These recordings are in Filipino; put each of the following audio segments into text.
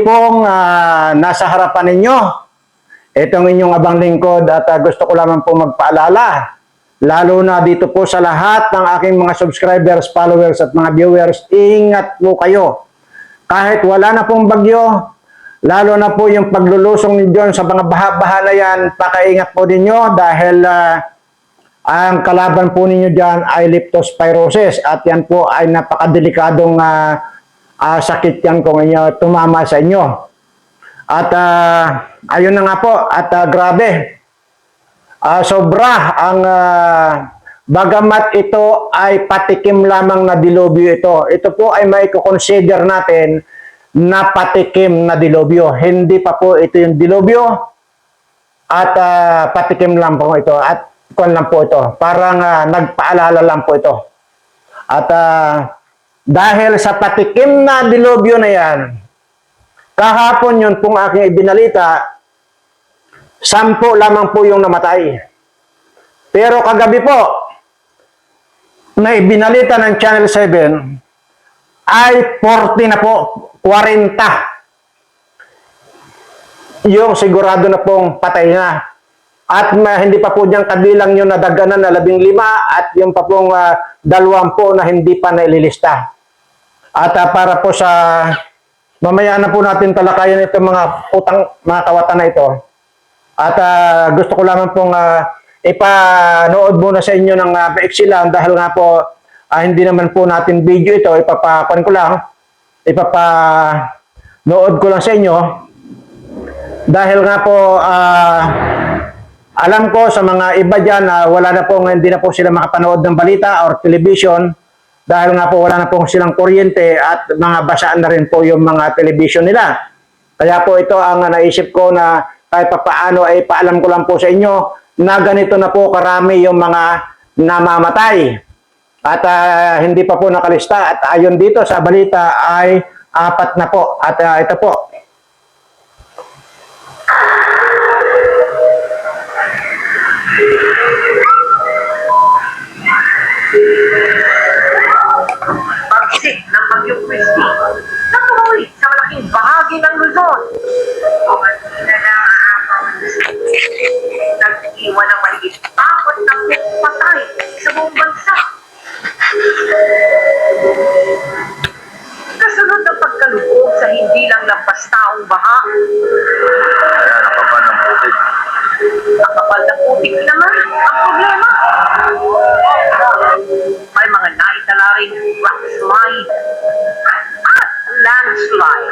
muli pong ah, nasa harapan ninyo. Itong inyong abang lingkod at ah, gusto ko lamang po magpaalala. Lalo na dito po sa lahat ng aking mga subscribers, followers at mga viewers, ingat po kayo. Kahit wala na pong bagyo, lalo na po yung paglulusong ninyo sa mga baha-baha na yan, pakaingat po ninyo dahil ah, ang kalaban po ninyo dyan ay leptospirosis at yan po ay napakadelikadong ah, ah, sakit yan kung inyo tumama sa inyo. At ah, ayun na nga po, at ah, grabe, Ah, sobra ang ah, bagamat ito ay patikim lamang na dilubyo ito. Ito po ay may consider natin na patikim na dilubyo. Hindi pa po ito yung dilubyo at ah, patikim lang po ito at kon lang po ito. Parang ah, nagpaalala lang po ito. At ah, dahil sa patikim na dilubyo na yan, kahapon yun pong aking ibinalita, Sampo lamang po yung namatay. Pero kagabi po, na ibinalita ng Channel 7, ay 40 na po, 40. Yung sigurado na pong patay na. At ma, hindi pa po diyang kabilang yung nadaganan na 15 at yung pa pong uh, dalawampu na hindi pa naililista. At ah, para po sa mamaya na po natin talakayan itong mga utang, mga kawatan na ito. At ah, gusto ko lamang pong ah, ipanood muna sa inyo ng uh, paiksi lang dahil nga po ah, hindi naman po natin video ito, ipapakuan ko lang, ipapanood ko lang sa inyo. Dahil nga po ah, alam ko sa mga iba dyan na wala na po, hindi na po sila makapanood ng balita or television dahil nga po wala na po silang kuryente at mga basaan na rin po yung mga television nila. Kaya po ito ang naisip ko na kahit papaano ay paalam ko lang po sa inyo na ganito na po karami yung mga namamatay. At ah, hindi pa po nakalista at ayon dito sa balita ay apat na po. At ah, ito po. Ng Bagyong Christy na sa malaking bahagi ng Luzon. Nag-iwan ng mahigit apat na patay sa buong bansa. Kasunod ng pagkalubog sa hindi lang lampas taong baha, Kaya nakapal ng putik. Ang kapal na putik naman ang problema. May mga naitala ring rock slide at landslide.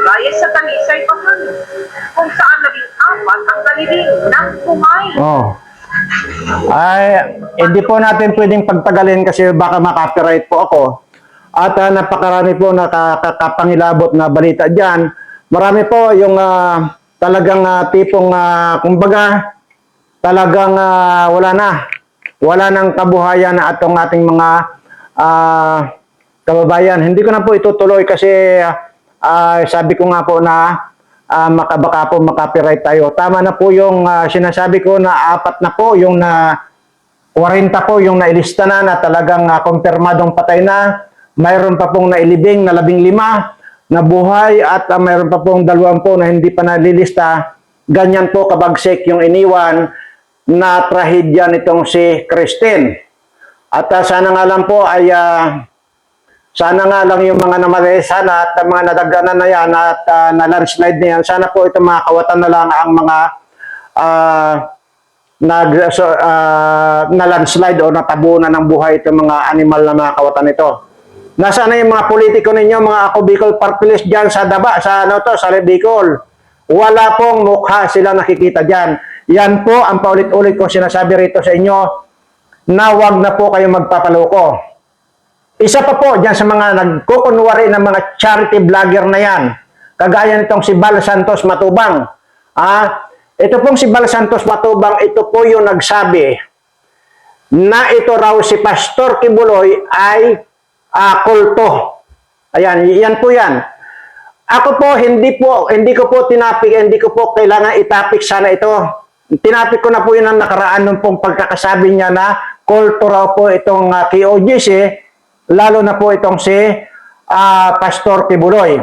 Gaya sa Talisay Bahan, kung saan naging apat ang kalibing ng kumay. Oh. Ay, hindi po natin pwedeng pagtagalin kasi baka makapiright po ako. At ah, napakarami po nakakapangilabot na balita dyan. Marami po yung ah, talagang ah, tipong, ah, kumbaga, talagang ah, wala na. Wala nang kabuhayan na atong ating mga ah, kababayan. Hindi ko na po itutuloy kasi ah, sabi ko nga po na ah, maka, baka po makapiright tayo. Tama na po yung ah, sinasabi ko na apat na po yung na 40 po yung nailista na na talagang ah, kumpirmadong patay na. Mayroon pa pong nailibing na labing lima na buhay at ah, mayroon pa pong dalawang po na hindi pa nalilista. Ganyan po kabagsik yung iniwan na trahedya nitong si Christine. At ah, sana nga lang po ay ah, sana nga lang yung mga namatay sana at ang mga nadaganan na yan at uh, na landslide na yan, sana po itong mga kawatan na lang ang mga ah, nag, so, ah, na landslide o natabunan ng buhay itong mga animal na mga kawatan ito. Nasaan na yung mga politiko ninyo, mga ako Bicol Park Police dyan sa Daba, sa ano to, sa Bicol. Wala pong mukha sila nakikita dyan. Yan po ang paulit-ulit ko sinasabi rito sa inyo na wag na po kayo magpapaloko. Isa pa po dyan sa mga nagkukunwari ng mga charity vlogger na yan. Kagaya nitong si Bal Santos Matubang. Ah, ito pong si Bal Santos Matubang, ito po yung nagsabi na ito raw si Pastor Kibuloy ay ah, kulto. Ayan, yan po yan. Ako po, hindi po, hindi ko po tinapik, hindi ko po kailangan itapik sana ito. Tinapik ko na po yun ang nakaraan nung pong pagkakasabi niya na kulto po itong uh, KOGC, lalo na po itong si ah, Pastor Kibuloy.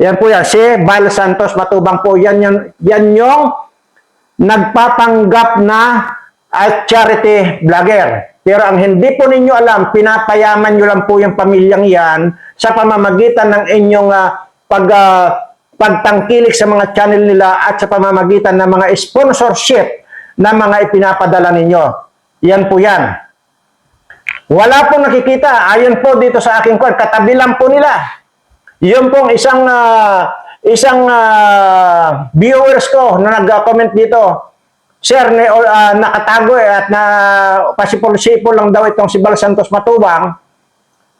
Yan po yan. Si Val Santos Matubang po. Yan, yan, yan yung nagpapanggap na at charity vlogger. Pero ang hindi po ninyo alam, pinapayaman nyo lang po yung pamilyang yan sa pamamagitan ng inyong ah, pag, ah, pagtangkilik sa mga channel nila at sa pamamagitan ng mga sponsorship na mga ipinapadala ninyo. Yan po yan. Wala pong nakikita. Ayon po dito sa aking kwan, katabi lang po nila. Yun pong isang ah, isang ah, viewers ko na nag-comment dito. Sir, ne, uh, nakatago eh, at na pasipol-sipol lang daw itong si Bal Santos Matubang.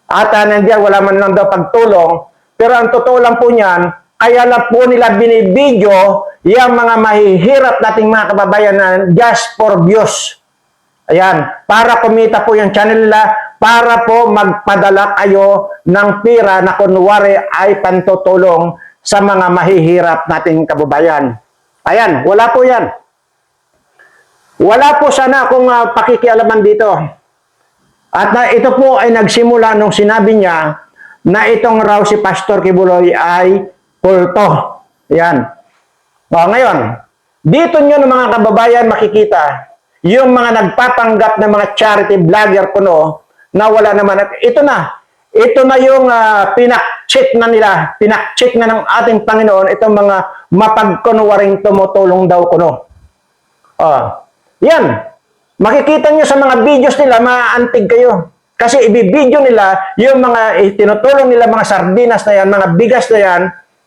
At uh, nandiyan wala man lang daw pagtulong. Pero ang totoo lang po niyan, kaya lang po nila binibidyo yung mga mahihirap nating mga kababayan na just for views. Ayan, para kumita po yung channel nila, para po magpadala kayo ng pira na kunwari ay pantutulong sa mga mahihirap nating kababayan. Ayan, wala po yan. Wala po sana akong ah, pakikialaman dito. At na, ito po ay nagsimula nung sinabi niya na itong raw si Pastor Kibuloy ay kulto. Yan. O, ngayon, dito nyo ng mga kababayan makikita yung mga nagpapanggap ng mga charity vlogger kuno na wala naman. Ito na. Ito na yung uh, pinak-check na nila. Pinak-check na ng ating Panginoon itong mga mapagkunwaring tumutulong daw kuno. Oh. Yan. Makikita nyo sa mga videos nila, maaantig kayo. Kasi ibibideo nila yung mga tinutulong nila mga sardinas na yan, mga bigas na yan,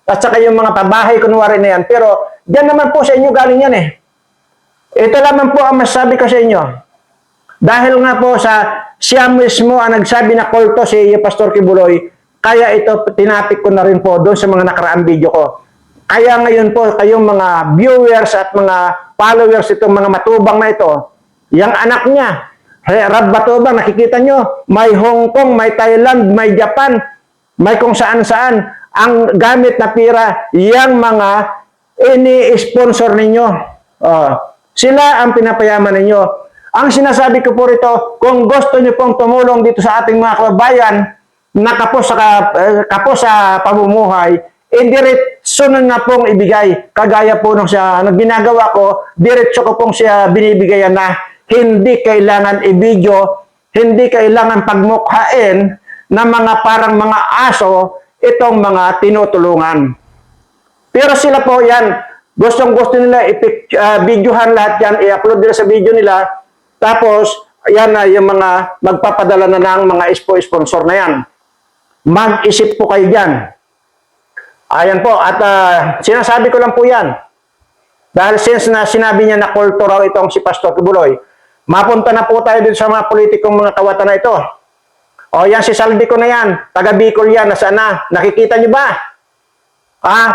at saka yung mga pabahay kunwari na yan. Pero diyan naman po sa inyo galing yan eh. Ito lamang po ang masasabi ko sa inyo. Dahil nga po sa siya mismo ang nagsabi na kulto si Pastor Kibuloy, kaya ito tinapik ko na rin po doon sa mga nakaraang video ko. Kaya ngayon po kayong mga viewers at mga followers itong mga matubang na ito, yung anak niya, Rab Matubang, nakikita nyo, may Hong Kong, may Thailand, may Japan, may kung saan-saan. Ang gamit na pira, yung mga ini-sponsor ninyo. Oh, sila ang pinapayaman ninyo. Ang sinasabi ko po rito, kung gusto nyo pong tumulong dito sa ating mga kababayan na kapos sa, eh, kapos sa pamumuhay, eh diretso na pong ibigay. Kagaya po nung siya, nung ginagawa ko, diretso ko pong siya binibigayan na hindi kailangan i-video, hindi kailangan pagmukhain na mga parang mga aso itong mga tinutulungan. Pero sila po yan, gustong gusto nila i-videohan lahat yan, i-upload nila sa video nila, tapos yan na yung mga magpapadala na ng mga sponsor na yan. Mag-isip po kayo dyan. Ayan po, at ah, sinasabi ko lang po yan. Dahil since na sinabi niya na kulto raw itong si Pastor Kibuloy, mapunta na po tayo dun sa mga politikong mga kawatan na ito. O yan si Saldi ko na yan, taga Bicol yan, nasaan na? Nakikita niyo ba? Ah,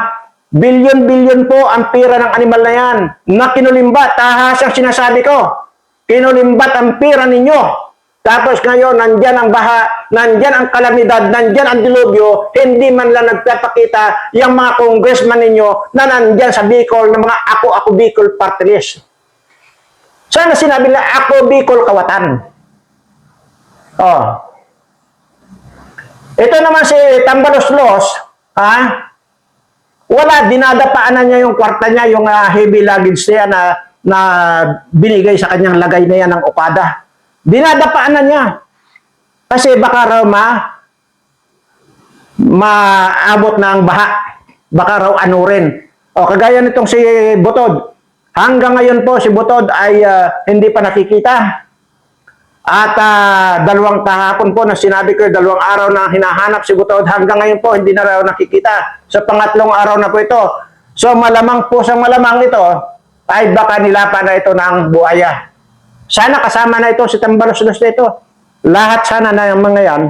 bilyon-bilyon po ang pira ng animal na yan na kinulimbat. Tahas ang sinasabi ko. Kinulimbat ang pira ninyo. Tapos ngayon, nandyan ang baha, nandyan ang kalamidad, nandyan ang dilubyo, hindi man lang nagpapakita yung mga congressman ninyo na nandyan sa Bicol ng mga ako-ako Bicol party list. Sana sinabi na ako Bicol kawatan. Oh. Ito naman si Tambalos Los, ha? Wala, dinadapaan na niya yung kwarta niya, yung ah, heavy luggage niya na, na binigay sa kanyang lagay na yan ng Okada. Dinadapaan na niya. Kasi baka raw ma maabot na ang baha. Baka raw ano rin. O kagaya nitong si Butod. Hanggang ngayon po si Butod ay ah, hindi pa nakikita. At ah, dalawang kahapon po na sinabi ko, dalawang araw na hinahanap si Butod. Hanggang ngayon po hindi na raw nakikita. Sa pangatlong araw na po ito. So malamang po sa malamang ito ay baka nilapan na ito ng buhaya. Sana kasama na ito si Tambalos na ito. Lahat sana na yung mga yan,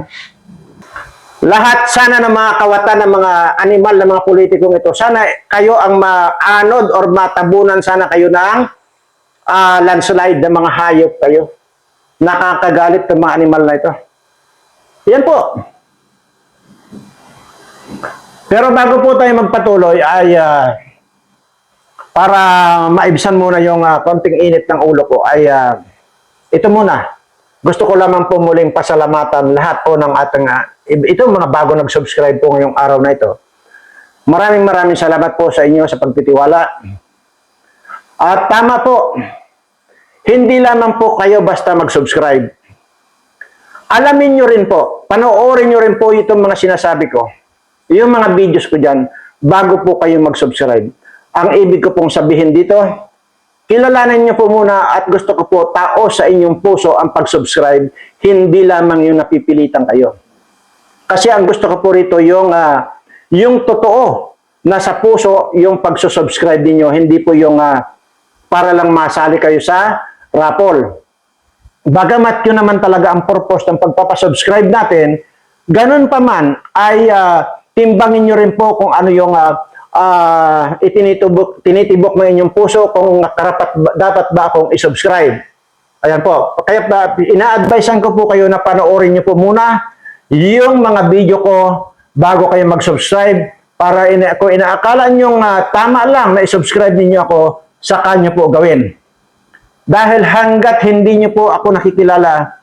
lahat sana ng mga kawatan ng mga animal ng mga politikong ito, sana kayo ang maanod or matabunan sana kayo ng ah, landslide ng mga hayop kayo. Nakakagalit ng mga animal na ito. Yan po. Pero bago po tayo magpatuloy ay ah, para maibsan muna yung ah, konting init ng ulo ko ay ah, ito muna. gusto ko lamang po muling pasalamatan lahat po ng ating, ah, ito mga bago nag-subscribe po ngayong araw na ito. Maraming maraming salamat po sa inyo sa pagtitiwala. At tama po, hindi lamang po kayo basta mag-subscribe. Alamin nyo rin po, panoorin nyo rin po itong mga sinasabi ko, yung mga videos ko dyan, bago po kayo mag-subscribe. Ang ibig ko pong sabihin dito, kilalanin nyo po muna at gusto ko po tao sa inyong puso ang pag-subscribe, hindi lamang yung napipilitan kayo. Kasi ang gusto ko po rito yung ah, yung totoo na sa puso yung pagsusubscribe niyo hindi po yung ah, para lang masali kayo sa raffle. Bagamat yun naman talaga ang purpose ng pagpapasubscribe natin, ganun pa man ay ah, timbangin nyo rin po kung ano yung ah, ah, itinitubok, tinitibok ng inyong puso kung karapat ba- dapat ba akong isubscribe. Ayan po. Kaya ina-advisean ko po kayo na panoorin nyo po muna yung mga video ko bago kayo mag-subscribe para ina kung inaakala nyo tama lang na isubscribe ninyo ako, saka nyo po gawin. Dahil hanggat hindi nyo po ako nakikilala,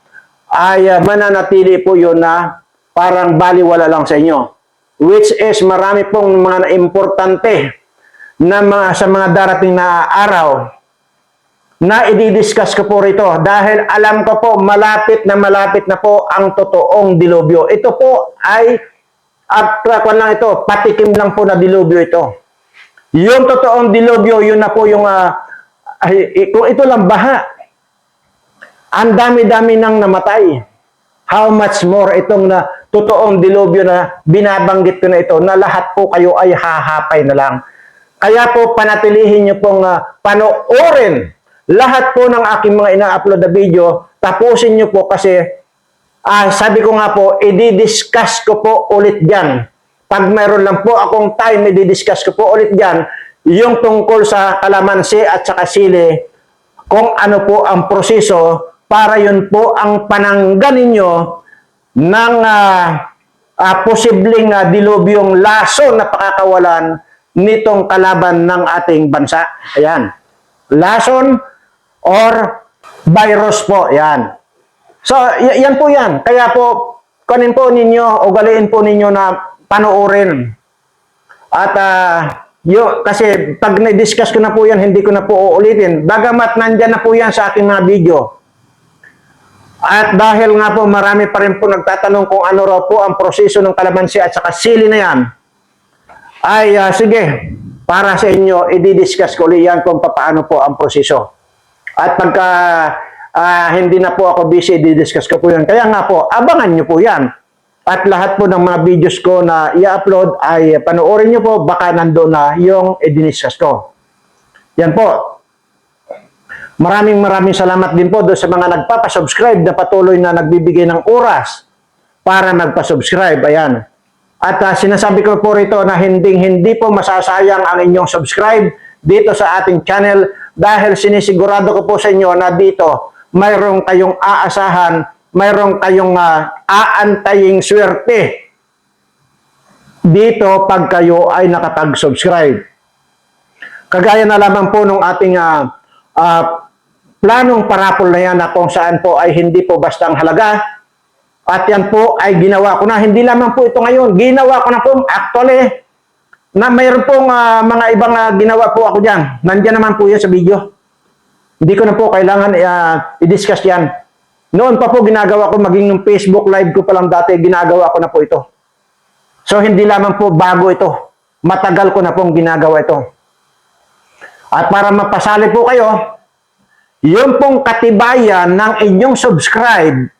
ay ah, mananatili po yun na parang baliwala lang sa inyo. Which is marami pong mga importante na mga, sa mga darating na araw na i-discuss ko po rito dahil alam ko po malapit na malapit na po ang totoong dilubyo. Ito po ay at uh, lang ito, patikim lang po na dilubyo ito. Yung totoong dilubyo, yun na po yung ah, ay, kung ito lang baha. Ang dami-dami nang namatay. How much more itong na totoong dilubyo na binabanggit ko na ito na lahat po kayo ay hahapay na lang. Kaya po panatilihin niyo pong ah, panoorin lahat po ng aking mga ina-upload na video. Tapusin niyo po kasi ah, sabi ko nga po, i-discuss ko po ulit dyan. Pag mayroon lang po akong time, i-discuss ko po ulit dyan yung tungkol sa kalamansi at saka sili, kung ano po ang proseso para yun po ang pananggan ninyo ng ah, ah, posibleng ah, dilubyong laso na pakakawalan nitong kalaban ng ating bansa. Ayan. Lason or virus po. Yan. So, yan po yan. Kaya po, kanin po ninyo, ugaliin po ninyo na panoorin. At ah, yo, kasi pag na-discuss ko na po yan, hindi ko na po uulitin. Bagamat nandyan na po yan sa aking mga video. At dahil nga po marami pa rin po nagtatanong kung ano raw po ang proseso ng kalamansi at saka sili na yan, ay ah, sige, para sa inyo, i-discuss ko ulit yan kung paano po ang proseso. At pagka ah, hindi na po ako busy, i-discuss ko po yan. Kaya nga po, abangan nyo po yan. At lahat po ng mga videos ko na i-upload ay panoorin nyo po, baka nandoon na yung i-discuss ko. Yan po. Maraming maraming salamat din po doon sa mga nagpapasubscribe na patuloy na nagbibigay ng oras para magpasubscribe. Ayan. At ah, sinasabi ko po rito na hindi hindi po masasayang ang inyong subscribe dito sa ating channel dahil sinisigurado ko po sa inyo na dito mayroong kayong aasahan, mayroong kayong ah, aantaying swerte dito pag kayo ay nakapag-subscribe. Kagaya na lamang po nung ating ah, ah, planong parapol na yan na kung saan po ay hindi po bastang halaga, at yan po ay ginawa ko na. Hindi lamang po ito ngayon. Ginawa ko na po actually na mayroon pong ah, mga ibang ah, ginawa po ako dyan. Nandiyan naman po yan sa video. Hindi ko na po kailangan ah, i-discuss yan. Noon pa po ginagawa ko, maging nung Facebook live ko pa lang dati, ginagawa ko na po ito. So hindi lamang po bago ito. Matagal ko na pong ginagawa ito. At para mapasali po kayo, yung pong katibayan ng inyong subscribe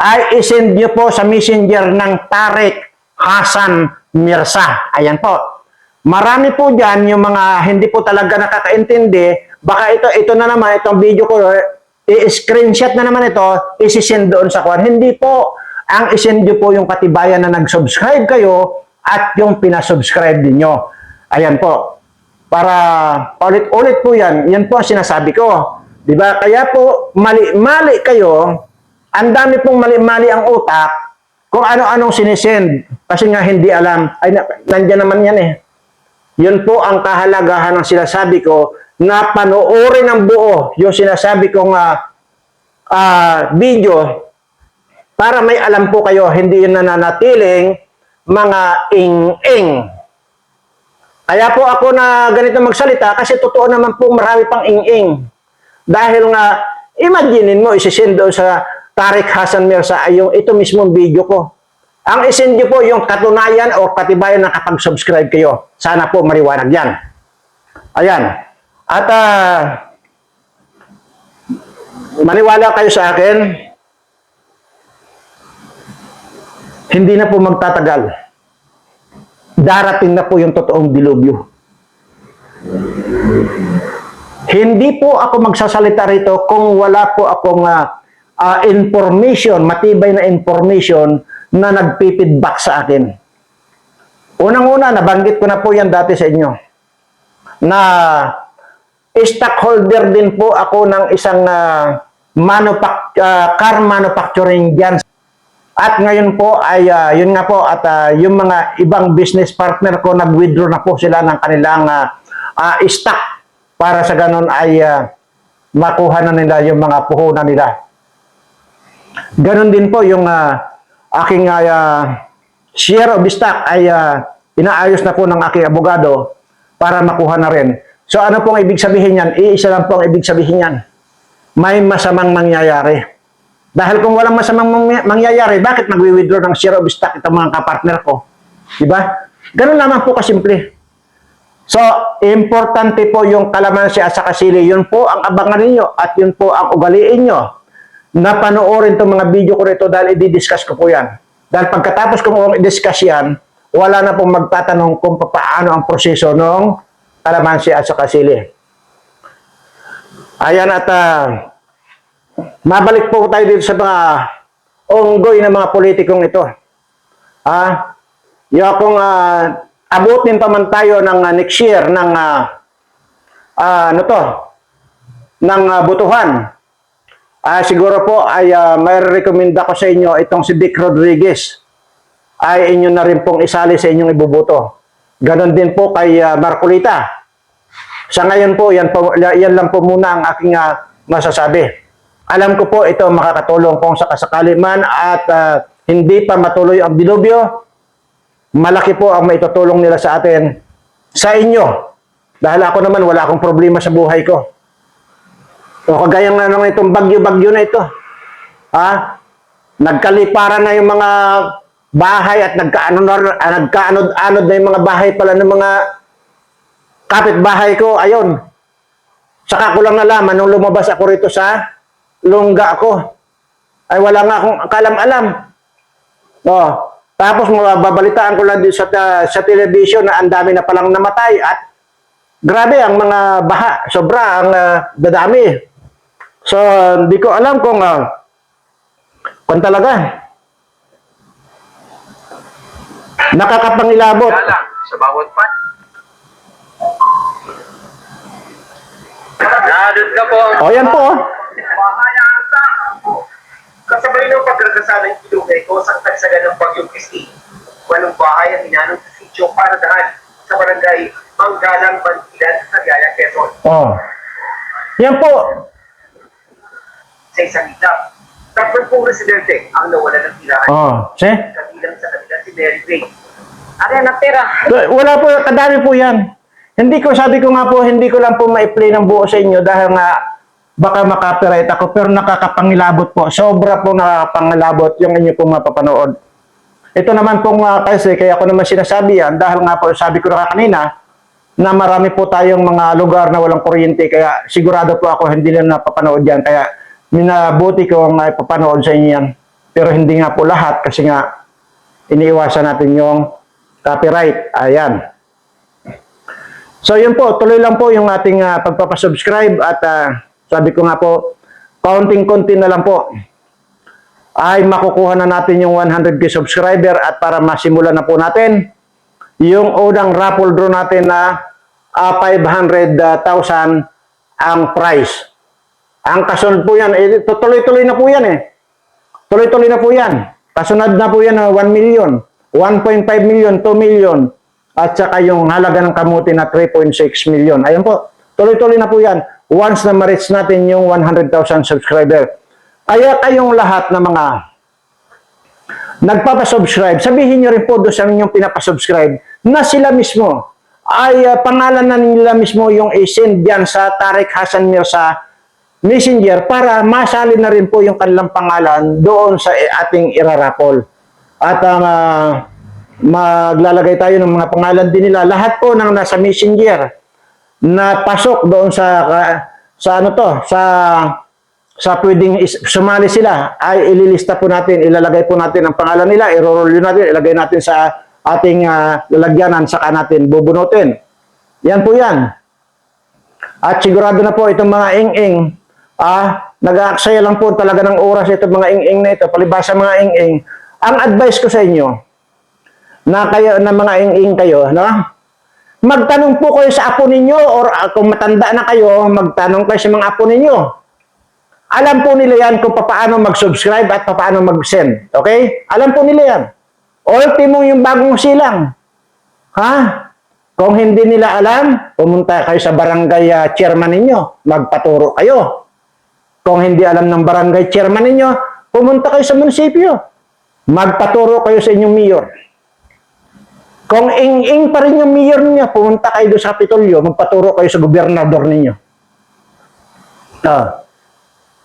ay isend nyo po sa messenger ng Tarek Hasan Mirsa. Ayan po. Marami po dyan yung mga hindi po talaga nakakaintindi. Baka ito, ito na naman, itong video ko, i-screenshot na naman ito, isi-send doon sa kwan. Hindi po. Ang isend nyo po yung katibayan na nag-subscribe kayo at yung pinasubscribe ninyo. Ayan po. Para ulit-ulit po yan, yan po ang sinasabi ko. Di ba? Kaya po, mali-mali kayo, ang dami pong mali-mali ang utak kung ano-anong sinisend. Kasi nga hindi alam, ay na, nandyan naman yan eh. Yun po ang kahalagahan ng sinasabi ko na panoorin ng buo yung sinasabi kong ah, ah, video para may alam po kayo, hindi yun nananatiling mga ing-ing. Kaya po ako na ganito magsalita kasi totoo naman po marami pang ing-ing. Dahil nga, imaginein mo, isisend doon sa Tariq Hassan Mirza ay yung ito mismong video ko. Ang isend nyo po yung katunayan o katibayan na kapag subscribe kayo. Sana po mariwanag yan. Ayan. At ah, maniwala kayo sa akin, hindi na po magtatagal. Darating na po yung totoong dilubyo. Hindi po ako magsasalita rito kung wala po akong ah, ah, information, matibay na information na nagpipidback sa akin. Unang-una, nabanggit ko na po yan dati sa inyo, na stockholder din po ako ng isang ah, manufac- ah, car manufacturing dyan. At ngayon po ay, ah, yun nga po, at ah, yung mga ibang business partner ko, nag-withdraw na po sila ng kanilang ah, ah, stock para sa ganun ay ah, makuha na nila yung mga puhunan nila. Ganon din po yung ah, aking ah, share of stock ay ah, inaayos na po ng aking abogado para makuha na rin. So ano pong ibig sabihin yan? Iisa lang po ang ibig sabihin yan. May masamang mangyayari. Dahil kung walang masamang mangya- mangyayari, bakit magwi-withdraw ng share of stock itong mga kapartner ko? Di ba? Ganun lamang po kasimple. So, importante po yung kalamansi at saka sili. Yun po ang abangan ninyo at yun po ang ugaliin nyo na panoorin itong mga video ko rito dahil i-discuss ko po yan. Dahil pagkatapos ko po i-discuss yan, wala na pong magtatanong kung paano ang proseso ng kalamansi at saka sili. Ayan at ah, mabalik po tayo dito sa mga onggoy ng mga politikong ito. Ah, yung akong ah, abutin pa man tayo ng ah, next year ng ah, ah, ano to, ng ah, butuhan. Ah, siguro po ay uh, may recommend ako sa inyo itong si Vic Rodriguez. Ay inyo na rin pong isali sa inyong ibubuto. Ganon din po kay ah, Marcolita. Sa ngayon po, yan, po, yan lang po muna ang aking ah, masasabi. Alam ko po ito makakatulong kung sakasakali man at ah, hindi pa matuloy ang dilubyo. Malaki po ang maitutulong nila sa atin sa inyo. Dahil ako naman wala akong problema sa buhay ko. O kagaya nga nung itong bagyo-bagyo na ito. Ha? Nagkaliparan na yung mga bahay at ah, nagkaanod-anod na yung mga bahay pala ng mga kapitbahay ko. Ayun. Saka ko lang nalaman nung lumabas ako rito sa lungga ko. Ay wala nga akong kalam-alam. Oh, tapos mababalitaan ko lang din sa, sa television na ang dami na palang namatay at grabe ang mga baha. Sobra ang dadami. So, hindi ko alam kung uh, kung talaga nakakapangilabot. Sa bawat pan. Nandun ka po. O, yan po. Kasabay ng pagkakasala ng ilugay ko sa tagsagan ng Bagyong Kristi. Walong bahay ang hinanong sa sityo para dahan sa barangay Manggalang Bantilan sa Gaya, Quezon. Oh. Yan po. Sa isang itlap. Tatlong pong residente ang nawala ng tirahan. Oh, see? Kabilang sa kanila si Mary Grace. Are na pera. Wala po, kadami po yan. Hindi ko, sabi ko nga po, hindi ko lang po ma-play ng buo sa inyo dahil nga baka makapiright ako pero nakakapangilabot po. Sobra po nakakapangilabot yung inyo pong mapapanood. Ito naman pong uh, kasi, kaya ko naman sinasabi yan dahil nga po sabi ko na kanina na marami po tayong mga lugar na walang kuryente kaya sigurado po ako hindi na napapanood yan kaya minabuti ko ang ipapanood sa inyo yan. Pero hindi nga po lahat kasi nga iniiwasan natin yung copyright. Ayan. So yun po, tuloy lang po yung ating ah, pagpapasubscribe at ah, sabi ko nga po, counting-conti na lang po ay makukuha na natin yung 100k subscriber at para masimulan na po natin yung unang raffle draw natin na ah, 500,000 ang price. Ang kasunod po yan, eh, tuloy-tuloy na po yan eh. Tuloy-tuloy na po yan. Kasunod na po yan na 1 million, 1.5 million, 2 million, at saka yung halaga ng kamuti na 3.6 million. Ayun po, tuloy-tuloy na po yan. Once na ma-reach natin yung 100,000 subscriber. Kaya kayong lahat na mga nagpapasubscribe, sabihin nyo rin po doon sa inyong pinapasubscribe na sila mismo ay ah, pangalan na nila mismo yung isend dyan sa Tarek Hasan Mir sa Messenger para masali na rin po yung kanilang pangalan doon sa i- ating irarapol. At ah, maglalagay tayo ng mga pangalan din nila. Lahat po ng nasa Messenger na pasok doon sa sa ano to, sa sa pwedeng sumali sila ay ililista po natin, ilalagay po natin ang pangalan nila, i-roll natin, ilagay natin sa ating ah, lalagyanan, saka natin bubunutin. Yan po yan. At sigurado na po itong mga ing-ing, ah, nag-aaksaya lang po talaga ng oras itong mga ing-ing na ito, palibasa mga ing-ing. Ang advice ko sa inyo, na kayo na mga ing-ing kayo, no? Magtanong po kayo sa apo ninyo or ah, kung matanda na kayo, magtanong kayo sa mga apo ninyo. Alam po nila yan kung paano mag-subscribe at paano mag-send. Okay? Alam po nila yan. Ultimo yung bagong silang. Ha? Kung hindi nila alam, pumunta kayo sa barangay ah, chairman ninyo. Magpaturo kayo. Kung hindi alam ng barangay chairman ninyo, pumunta kayo sa munisipyo. Magpaturo kayo sa inyong mayor. Kung ing-ing pa rin yung mayor niya, pumunta kayo doon sa Kapitolyo, magpaturo kayo sa gobernador ninyo. Ah.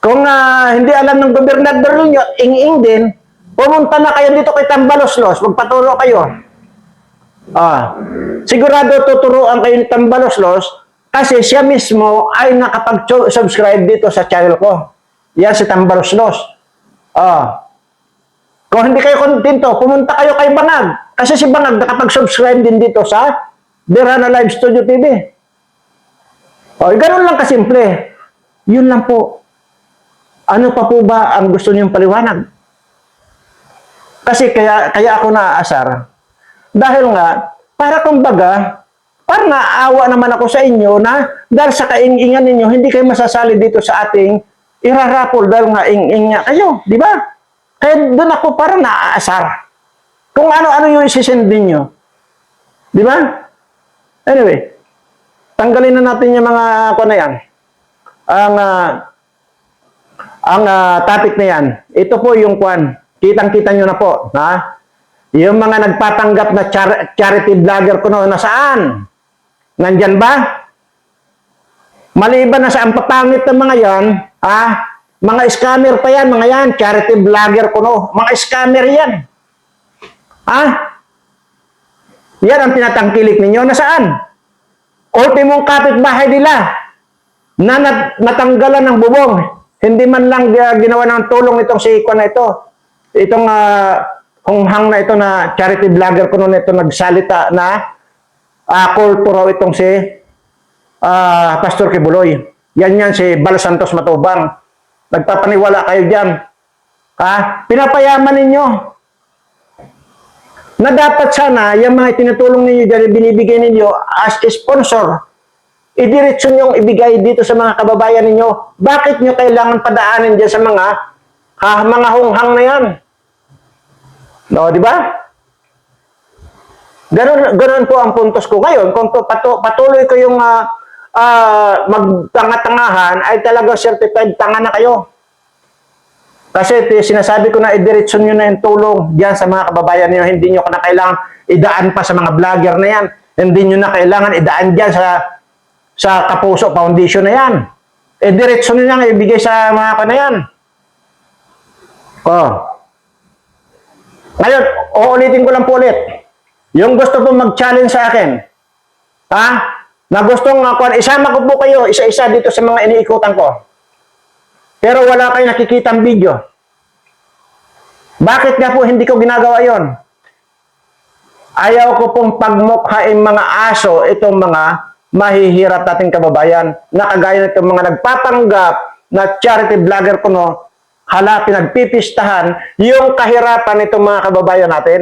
Kung ah, hindi alam ng gobernador ninyo, ing-ing din, pumunta na kayo dito kay Tambaloslos, magpaturo kayo. Ah. Sigurado tuturuan kayo ni Tambaloslos kasi siya mismo ay nakapag-subscribe dito sa channel ko. Yan si Tambaloslos. Ah. Kung hindi kayo kontento, pumunta kayo kay Bangag. Kasi si Bangag nakapag-subscribe din dito sa Derana Live Studio TV. O, ganun lang kasimple. Yun lang po. Ano pa po ba ang gusto niyong paliwanag? Kasi kaya, kaya ako naaasar. Dahil nga, para kumbaga, parang naawa naman ako sa inyo na dahil sa kaingingan ninyo, hindi kayo masasali dito sa ating irarapol dahil nga ing-ing nga kayo. Di ba? Kaya doon ako parang naaasar. Kung ano-ano yung isisend ninyo. Di ba? Anyway, tanggalin na natin yung mga ako na yan. Ang ah, ang ah, topic na yan. Ito po yung kwan. Kitang-kita nyo na po. Ha? Yung mga nagpapanggap na char- charity vlogger ko no, nasaan? Nandyan ba? Maliban na sa ang papangit ng mga yan, ha? Mga scammer pa yan, mga yan, charity vlogger ko no. Mga scammer yan. Ha? Yan ang tinatangkilik ninyo. Nasaan? Ultimong kapitbahay nila na nat- natanggalan ng bubong. Hindi man lang uh, ginawa ng tulong itong si Iko na ito. Itong uh, hunghang na ito na charity vlogger ko noon ito nagsalita na uh, kulto raw itong si ah, Pastor Kibuloy. Yan yan si Bal Santos Matubang. Nagpapaniwala kayo dyan. Ha? Pinapayaman ninyo na dapat sana yung mga tinutulong ninyo dyan, binibigay ninyo as sponsor, idiretso nyo ibigay dito sa mga kababayan ninyo. Bakit nyo kailangan padaanin dyan sa mga ha, mga hunghang na yan? No, di ba? Ganun, ganun po ang puntos ko ngayon. Kung patu, patuloy ko yung uh, magtanga-tangahan, ay talaga certified tanga na kayo. Kasi sinasabi ko na idiretso nyo na yung tulong diyan sa mga kababayan niyo. Hindi nyo na kailangan idaan pa sa mga vlogger na yan. Hindi nyo na kailangan idaan diyan sa sa Kapuso Foundation na yan. Idiretso nyo na ibigay sa mga ka na yan. Oh. Ngayon, uulitin ko lang po ulit. Yung gusto po mag-challenge sa akin, ha? Na gustong ako, isama ko po kayo isa-isa dito sa mga iniikutan ko. Pero wala kayo nakikita video. Bakit nga po hindi ko ginagawa yon? Ayaw ko pong pagmukhain mga aso itong mga mahihirap nating kababayan na kagaya nitong mga nagpapanggap na charity vlogger ko no, hala pinagpipistahan yung kahirapan nitong mga kababayan natin.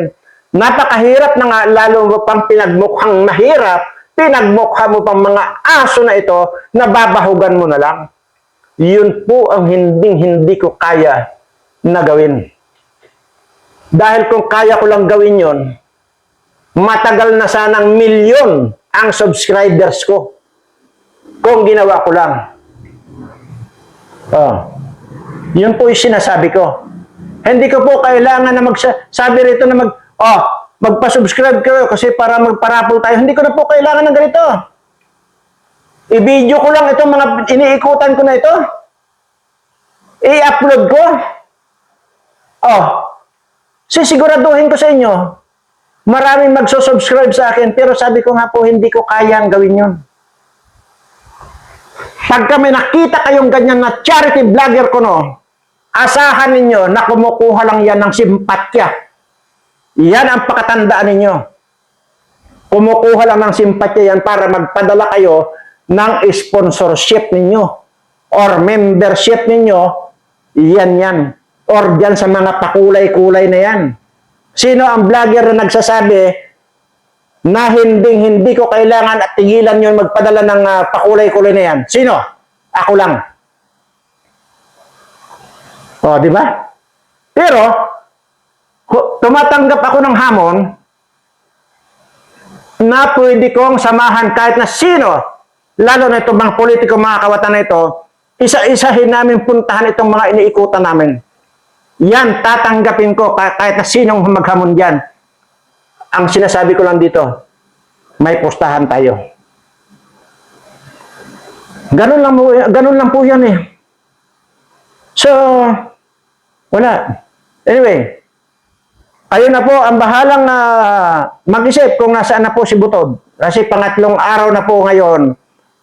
Napakahirap na nga, lalo pang pinagmukhang mahirap, pinagmukha mo pang mga aso na ito, nababahugan mo na lang. Yun po ang hindi hindi ko kaya na gawin. Dahil kung kaya ko lang gawin yon, matagal na sanang milyon ang subscribers ko. Kung ginawa ko lang. Oh. Yun po yung sinasabi ko. Hindi ko po kailangan na magsabi rito na mag, oh, magpa-subscribe kayo kasi para magparapol tayo. Hindi ko na po kailangan ng ganito. I-video ko lang itong mga iniikutan ko na ito. I-upload ko. Oh, sisiguraduhin ko sa inyo, maraming magsusubscribe sa akin, pero sabi ko nga po, hindi ko kayang gawin yun. Pag kami nakita kayong ganyan na charity vlogger ko no, asahan ninyo na kumukuha lang yan ng simpatya. Yan ang pakatandaan ninyo. Kumukuha lang ng simpatya yan para magpadala kayo ng sponsorship ninyo or membership ninyo, yan yan. Or dyan sa mga pakulay-kulay na yan. Sino ang vlogger na nagsasabi na hindi hindi ko kailangan at tigilan yun magpadala ng ah, pakulay-kulay na yan? Sino? Ako lang. O, di ba? Pero, tumatanggap ako ng hamon na pwede kong samahan kahit na sino, lalo na itong mga politiko, mga kawatan na ito, isa-isahin namin puntahan itong mga iniikutan namin. Yan, tatanggapin ko ka- kahit na sinong maghamon dyan. Ang sinasabi ko lang dito, may pustahan tayo. Ganun lang, ganun lang po yan eh. So, wala. Anyway, ayun na po, ang bahalang ah, mag-isip kung nasaan na po si Butod. Kasi pangatlong araw na po ngayon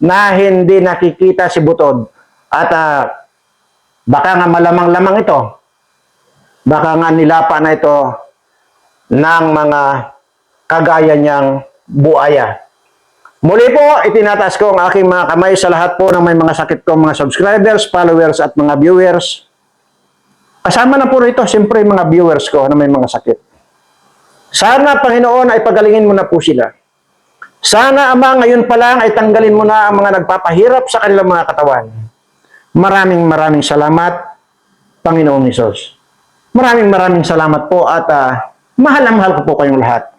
na hindi nakikita si Butod. At ah, baka nga malamang-lamang ito. Baka nga nilapa na ito ng mga kagaya niyang buaya. Muli po, itinataas ko ang aking mga kamay sa lahat po ng may mga sakit ko, mga subscribers, followers, at mga viewers. Kasama na po rito, siyempre, mga viewers ko na may mga sakit. Sana, Panginoon, ay pagalingin mo na po sila. Sana, Ama, ngayon pa lang ay tanggalin mo na ang mga nagpapahirap sa kanilang mga katawan. Maraming maraming salamat, Panginoong Isos. Maraming maraming salamat po at ah, mahal na mahal ko po kayong lahat.